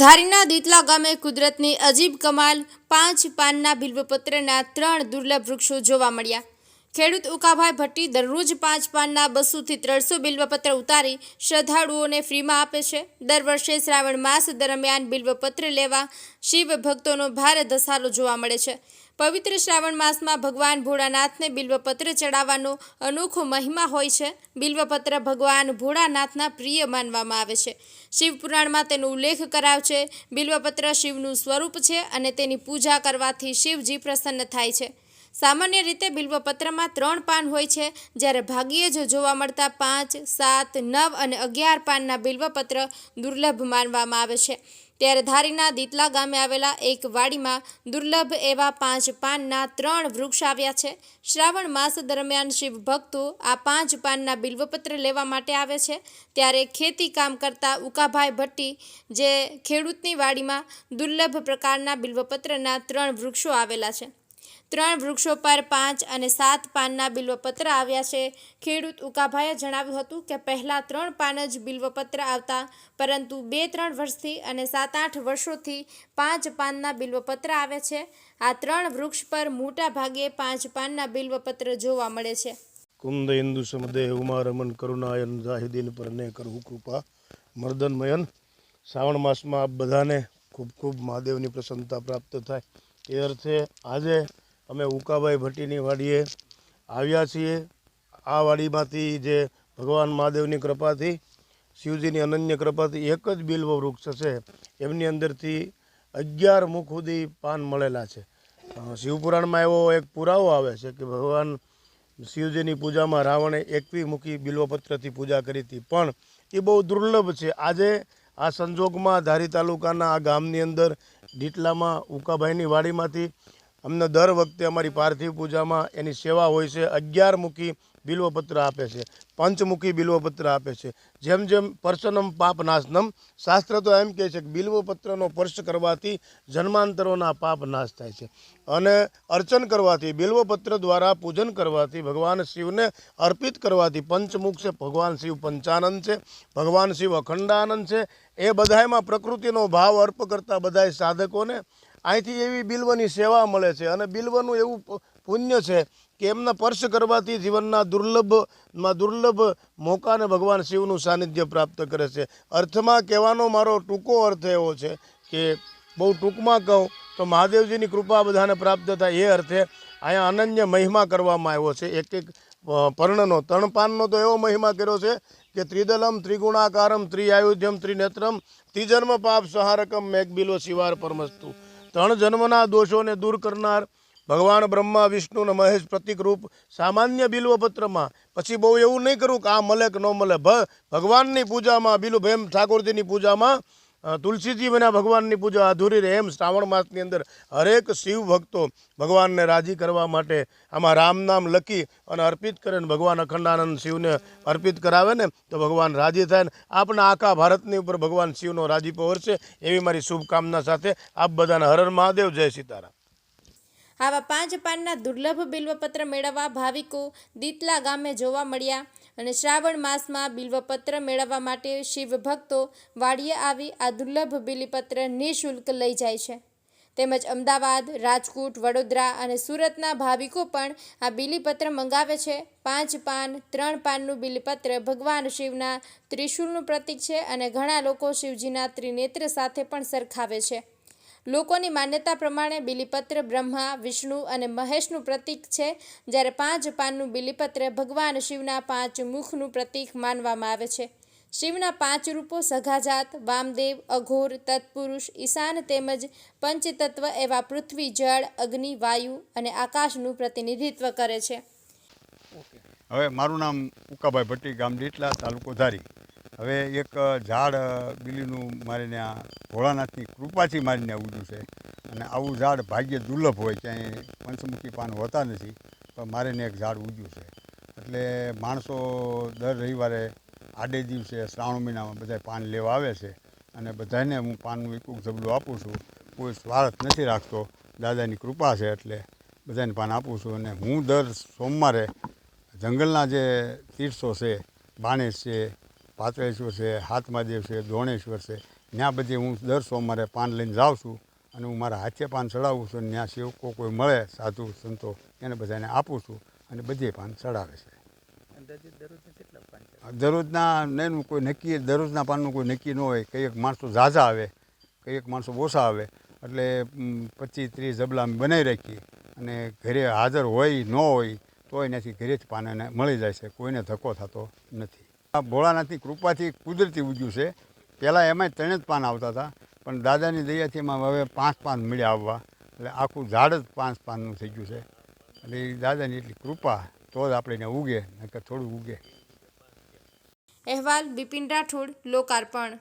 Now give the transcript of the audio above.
ધારીના દીતલા ગામે કુદરતની અજીબ કમાલ, પાંચ પાનના બિલ્વપત્રના ત્રણ દુર્લભ વૃક્ષો જોવા મળ્યા. ખેડૂત ઉકાભાઈ ભટ્ટી દરરોજ પાંચ પાનના બસોથી ત્રણસો બિલ્વપત્ર ઉતારી શ્રદ્ધાળુઓને ફ્રીમાં આપે છે. દર વર્ષે શ્રાવણ માસ દરમિયાન બિલ્વપત્ર લેવા શિવ ભક્તોનો ભારે ધસારો જોવા મળે છે. પવિત્ર શ્રાવણ માસમાં ભગવાન ભોળાનાથને બિલ્વપત્ર ચડાવવાનો અનોખો મહિમા હોય છે. બિલ્વપત્ર ભગવાન ભોળાનાથના પ્રિય માનવામાં આવે છે. શિવપુરાણમાં તેનો ઉલ્લેખ કરાવ છે. બિલ્વપત્ર શિવનું સ્વરૂપ છે અને તેની પૂજા કરવાથી શિવજી પ્રસન્ન થાય છે. સામાન્ય રીતે બિલ્વપત્રમાં ત્રણ પાન હોય છે. જ્યારે ભાગ્યે જ જોવા મળતા પાંચ, સાત, નવ અને અગિયાર પાનના બિલ્વપત્ર દુર્લભ માનવામાં આવે છે. ત્યારે ધારીના દીતલા ગામે આવેલા એક વાડીમાં દુર્લભ એવા પાંચ પાનના ત્રણ વૃક્ષ આવ્યા છે. શ્રાવણ માસ દરમિયાન શિવ ભક્તો આ પાંચ પાનના બિલ્વપત્ર લેવા માટે આવે છે. ત્યારે ખેતી કામ કરતા ઉકાભાઈ ભટ્ટી, જે ખેડૂતની વાડીમાં દુર્લભ પ્રકારના બિલ્વપત્રના ત્રણ વૃક્ષો આવેલા છે. ત્રણ વૃક્ષો પર પાંચ અને સાત પાનના બિલ્વપત્ર આવ્યા છે. ખેડૂત ઉકાભાઈએ જણાવ્યું હતું કે, પહેલાં ત્રણ પાન જ બિલ્વપત્ર આવતા, પરંતુ બે ત્રણ વર્ષથી અને સાત આઠ વર્ષોથી પાંચ પાનના બિલ્વપત્ર આવે છે. આ ત્રણ વૃક્ષ પર મોટા ભાગે પાંચ પાનના બિલ્વપત્ર જોવા મળે છે. કુંદ ઇન્દુ ઉમા રમન કરુણાયન જાહિદીન પરને કરવું કૃપા મર્દનમયન શ્રાવણ માસમાં આપ બધાને ખૂબ ખૂબ મહાદેવની પ્રસન્નતા પ્રાપ્ત થાય. એ અર્થે આજે અમે ઉકાભાઈ ભટ્ટીની વાડીએ આવ્યા છીએ. આ વાડીમાંથી જે ભગવાન મહાદેવની કૃપાથી, શિવજીની અનન્ય કૃપાથી એક જ બિલ્વ વૃક્ષ છે. એમની અંદરથી અગિયાર મુખ સુધી પાન મળેલા છે. શિવપુરાણમાં એવો એક પુરાવો આવે છે કે ભગવાન શિવજીની પૂજામાં રાવણે એકવી મુખી બિલ્વપત્રથી પૂજા કરી હતી. પણ એ બહુ દુર્લભ છે. આજે આ સંજોગમાં ધારી તાલુકાના આ ગામની અંદર, ડીટલામાં ઉકાભાઈની વાડીમાંથી અમને દર વખતે અમારી પાર્થિવ પૂજામાં એની સેવા હોય છે. અગિયાર મુખી બિલ્વપત્ર આપે છે. પંચમુખી બિલ્વપત્ર આપે છે. જેમ જેમ પર્શનમ પાપ નાશનમ, શાસ્ત્ર તો એમ કહે છે કે બિલ્વપત્રનો સ્પર્શ કરવાથી જન્માંતરોના પાપ નાશ થાય છે. અને અર્ચન કરવાથી, બિલ્વપત્ર દ્વારા પૂજન કરવાથી ભગવાન શિવને અર્પિત કરવાથી પંચમુખ છે, ભગવાન શિવ પંચાનંદ છે, ભગવાન શિવ અખંડાનંદ છે. એ બધાયમાં પ્રકૃતિનો ભાવ અર્પ કરતા બધાય સાધકોને અહીંથી એવી બિલ્વની સેવા મળે છે અને બિલ્વનું એવું પુણ્ય છે કે એમના સ્પર્શ કરવાથી જીવનના દુર્લભમાં દુર્લભ મોકાને ભગવાન શિવનું સાનિધ્ય પ્રાપ્ત કરે છે. અર્થમાં કહેવાનો મારો ટૂંકો અર્થ એવો છે કે બહુ ટૂંકમાં કહું તો મહાદેવજીની કૃપા બધાને પ્રાપ્ત થાય એ અર્થે અહીંયા અનન્ય મહિમા કરવામાં આવ્યો છે. એક એક પર્ણનો, તણપાનનો તો એવો મહિમા કર્યો છે કે ત્રિદલમ, ત્રિગુણાકારમ, ત્રિઆયુધ્યમ, ત્રિનેત્રમ, ત્રિજન્મ, પાપ, સહારકમ મેઘબિલો શિવાર, પરમસ્તુ. ત્રણ જન્મના દોષોને દૂર કરનાર ભગવાન બ્રહ્મા, વિષ્ણુ અને મહેશ પ્રતિકરૂપ સામાન્ય બિલ્વપત્રમાં. પછી બહુ એવું નહીં કરું કે આ મળે કે ન મળે. ભગવાનની પૂજામાં બિલુ ભેમ ઠાકોરજીની પૂજામાં તુલસીજી વિના ભગવાનની પૂજા અધૂરી રહે એમ શ્રાવણ માસની અંદર હરેક શિવ ભક્તો ભગવાનને રાજી કરવા માટે આમાં રામ નામ લખી અને અર્પિત કરે ને ભગવાન અખંડાનંદ શિવને અર્પિત કરાવે ને તો ભગવાન રાજી થાય ને આપણા આખા ભારતની ઉપર ભગવાન શિવનો રાજીપો વરસે એવી મારી શુભકામના સાથે આપ બધાને હરર મહાદેવ, જય સીતારામ. આવા પાંચ પાનના દુર્લભ બિલ્વપત્ર મેળવવા ભાવિકો દીતલા ગામે જોવા મળ્યા. અને શ્રાવણ માસમાં બિલ્વપત્ર મેળવવા માટે શિવ ભક્તો વાડીએ આવી આ દુર્લભ બિલીપત્ર નિઃશુલ્ક લઈ જાય છે. તેમજ અમદાવાદ, રાજકોટ, વડોદરા અને સુરતના ભાવિકો પણ આ બિલીપત્ર મંગાવે છે. પાંચ પાન, ત્રણ પાનનું બિલીપત્ર ભગવાન શિવના ત્રિશૂલનું પ્રતીક છે અને ઘણા લોકો શિવજીના ત્રિનેત્ર સાથે પણ સરખાવે છે. લોકોની માન્યતા પ્રમાણે બિલીપત્ર બ્રહ્મા, વિષ્ણુ અને મહેશનું પ્રતીક છે. જ્યારે પાંચ પાનનું બિલીપત્ર ભગવાન શિવના પાંચ મુખનું પ્રતીક માનવામાં આવે છે. શિવના પાંચ રૂપો સઘાજાત, વામદેવ, અઘોર, તત્પુરુષ, ઈશાન તેમજ પંચતત્વ એવા પૃથ્વી, જળ, અગ્નિ, વાયુ અને આકાશનું પ્રતિનિધિત્વ કરે છે. હવે મારું નામ ઉકાભાઈ ભટ્ટી, ગામ ડીટલા તાલુકો ધારી. હવે એક ઝાડ બીલીનું મારીને આ ભોળાનાથની કૃપાથી મારીને ઉગ્યું છે. અને આવું ઝાડ ભાગ્ય દુર્લભ હોય ક્યાંય પંચમુખી પાન હોતા નથી, પણ મારીને એક ઝાડ ઉગ્યું છે. એટલે માણસો દર રવિવારે આડે દિવસે શ્રાવણ મહિનામાં બધા પાન લેવા આવે છે. અને બધાને હું પાનનું એક એક ઝબલું આપું છું. કોઈ સ્વાર્થ નથી રાખતો. દાદાની કૃપા છે એટલે બધાને પાન આપું છું. અને હું દર સોમવારે જંગલના જે તીર્થો છે બાણેશ છે પાતળેશ્વર છે હાથમાદેવ છે દોણેશ્વર છે ત્યાં બધી હું દર સોમવારે પાન લઈને જાઉં છું અને હું મારા હાથે પાન ચડાવું છું અને ત્યાં સેવકો કોઈ મળે સાધુ સંતો એને બધાને આપું છું અને બધે પાન ચડાવે છે. દરરોજના નહીં કોઈ નક્કી દરરોજના પાનનું કોઈ નક્કી ન હોય. કંઈક માણસો ઝાઝા આવે કંઈક માણસો ઓછા આવે. એટલે પચીસ ત્રીસ જબલા અમે બનાવી રાખીએ. અને ઘરે હાજર હોય ન હોય તો એનાથી ઘરેથી પાન એને મળી જાય છે. કોઈને ધક્કો થતો નથી. ભોળાનાથની કૃપાથી કુદરતી ઉગ્યું છે. પહેલાં એમાંય ત્રણે જ પાન આવતા હતા, પણ દાદાની દયાથી એમાં હવે પાંચ પાન મળ્યા આવવા. એટલે આખું ઝાડ જ પાંચ પાનનું થઈ ગયું છે. એટલે એ દાદાની એટલી કૃપા, તો જ આપણે ઉગે, નકર થોડું ઉગે. અહેવાલ બિપિન રાઠોડ, લોકાર્પણ.